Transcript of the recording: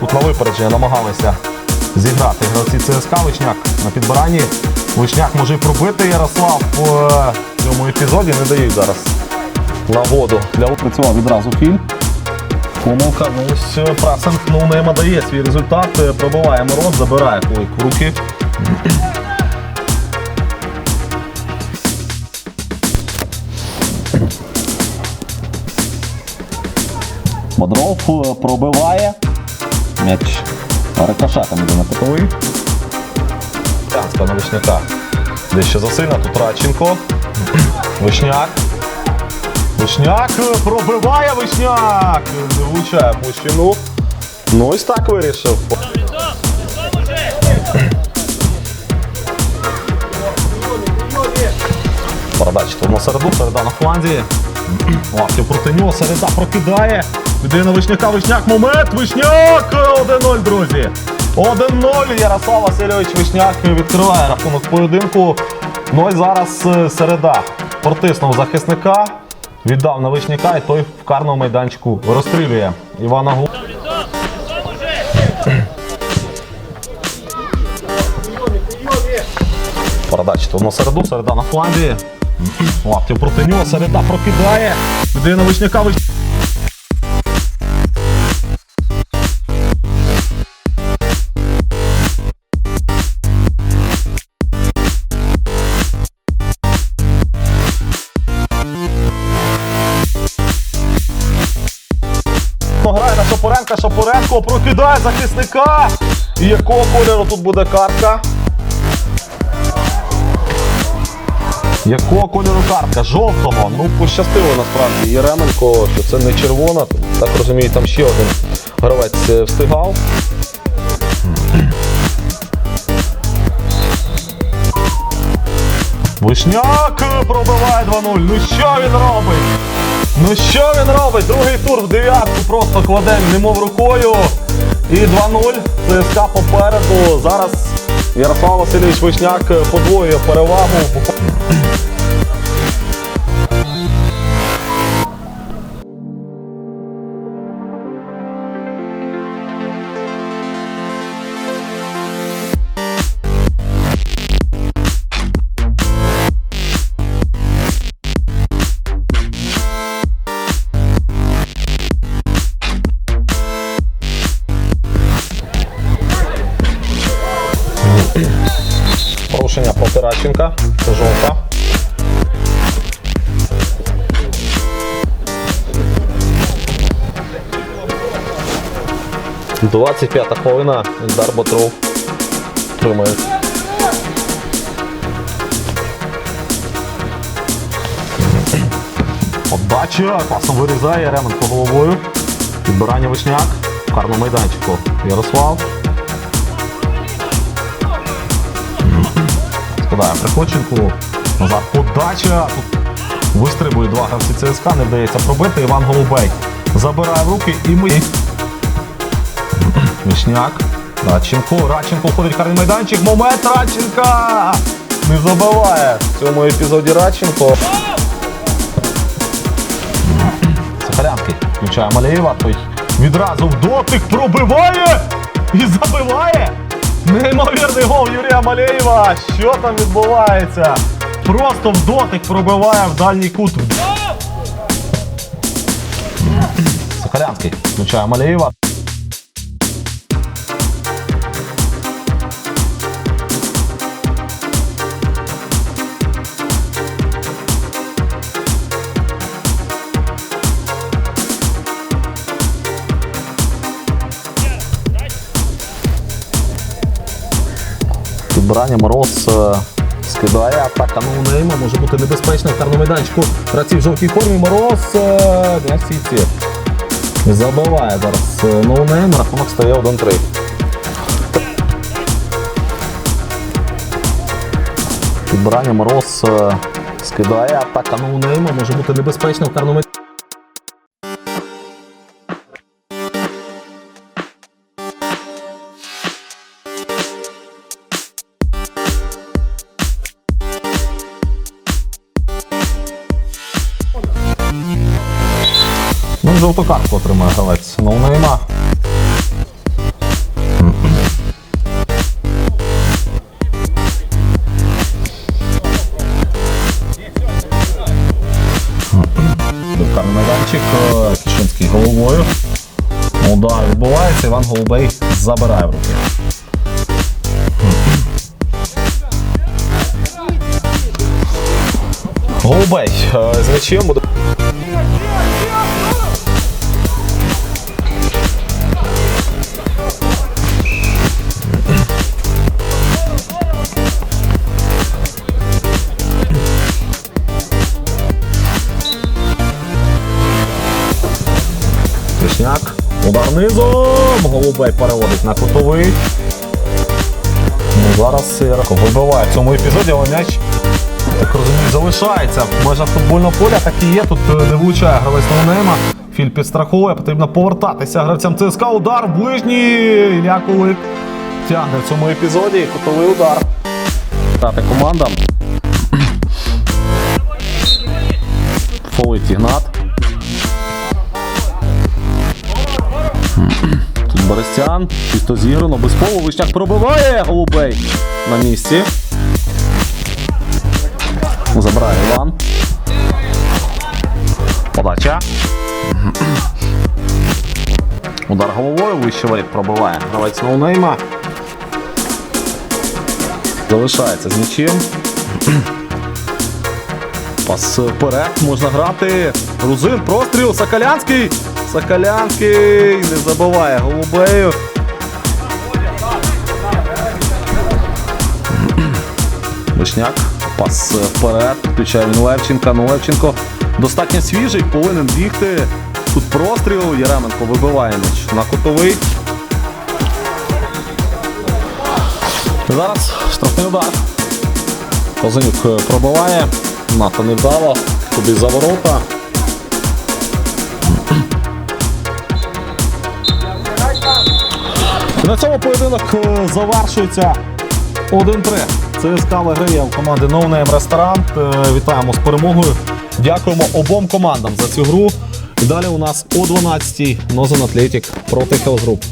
Тут на випередження намагалися зіграти гравці ЦСКА. Вишняк на підбиранні. Вишняк може пробити Ярослав в цьому епізоді. Не дають зараз нагоду для опрацював відразу філь. Помилка, ну ось е, прасинг ну, Нейма дає свій результат. Е, Пробиває мороз, забирає кулик в руки. Бодров е, пробиває. М'яч рикошетом йде на пятовий. Янська на Вишняка. Дещо засильно. Тут Радченко. Вишняк. Вишняк е, пробиває Вишняк. Влучає площину. Ну ось так вирішив. Передача тут на середу, середа на фланзі. Лаптів проти нього, середа прокидає. Віддає на Вишняка, Вишняк, момент, Вишняк! 1-0, друзі. 1-0. Ярослав Васильович Вишняк відкриває рахунок поєдинку. Ну і зараз е, середа. Протиснув захисника, віддав на Вишняка, і той в карному майданчику розстрілює Івана Гу. Передача тут на середу, середа на фланзі. Лаптів проти нього, середа прокидає. Віддає на Вишняка, Виш... Грає на Шапоренка, Шапоренко прокидає захисника. І якого кольору тут буде картка? Якого кольору картка? Жовтого. Ну, пощастило насправді Єременко, що це не червона. Так розумію, там ще один гравець е, встигав. Вишняк пробиває 2-0. Ну що він робить? Ну що він робить? Другий тур в дев'ятку просто кладе, немов рукою. І 2-0. ЦСКА попереду. Зараз Ярослав Васильович Вишняк подвоює перевагу. Це жовта. Двадцять п'ята хвилина. Дар Ботров тримає. Подача. Класно вирізає Ременко головою. Підбирання Вишняк. В карному майданчику. Ярослав. Складає Приходченку. Назад подача. Тут вистрибує два гравці ЦСКА, не вдається пробити. Іван Голубей забирає руки і ми. Вишняк. Радченко. Радченко входить в карний майданчик. Момент Радченка! Не забиває в цьому епізоді Радченко. Сахарянський включає Малеєва. Той відразу в дотик пробиває і забиває. Неймовірний гол Юрія Малеєва. Що там відбувається? Просто в дотик пробиває в дальній кут. Сахарянський включає Малеєва. Підбирання Мороз е, скидає атака ноунейма, може бути небезпечна в карному майданчику. Гравці в жовтій формі Мороз е, на сітці. Забиває зараз е, ноунейм, рахунок стає 1-3. Підбирання Мороз е, скидає атака ноунейма, може бути небезпечна в карному жовту картку отримає, гравець. Ну нема. Карний майданчик, е, Кишинський головою. Відбувається, Іван Голубей забирає в руки. Голубей, е, з. Низом. Голубей переводить на кутовий. Ну, зараз Сирко вибиває в цьому епізоді, але м'яч, так розумію, залишається в межах футбольного поля. Так і є. Тут е, не влучає гравець Новнема. Філь підстраховує, потрібно повертатися гравцям ЦСКА. Удар в ближній. Ілля Кулик тягне в цьому епізоді. Кутовий удар. Тати команда. Фолить Ігнат. Тут Борисян, чисто зіграно, без полу, Вишняк пробиває, Голубей на місці. Забирає Іван. Подача. Удар головою, вище воріт пробиває. Гравець ноунейма. Залишається з нічим. Пас вперед, можна грати. Грузин, простріл, Соколянський. Соколянський не забиває голубею. Вишняк. Пас вперед. Включає він Левченка. Ну Левченко достатньо свіжий, повинен бігти. Тут простріл. Яременко вибиває м'яч на кутовий. Зараз штрафний удар. Козанюк е, пробиває. Нато невдало. Туди за ворота. На цьому поєдинок е, завершується 1-3. ЦСКА виграє у команди No Name Restaurant. Е, Вітаємо з перемогою. Дякуємо обом командам за цю гру. І далі у нас о 12-й Нозен Атлетік проти Хелс Груп.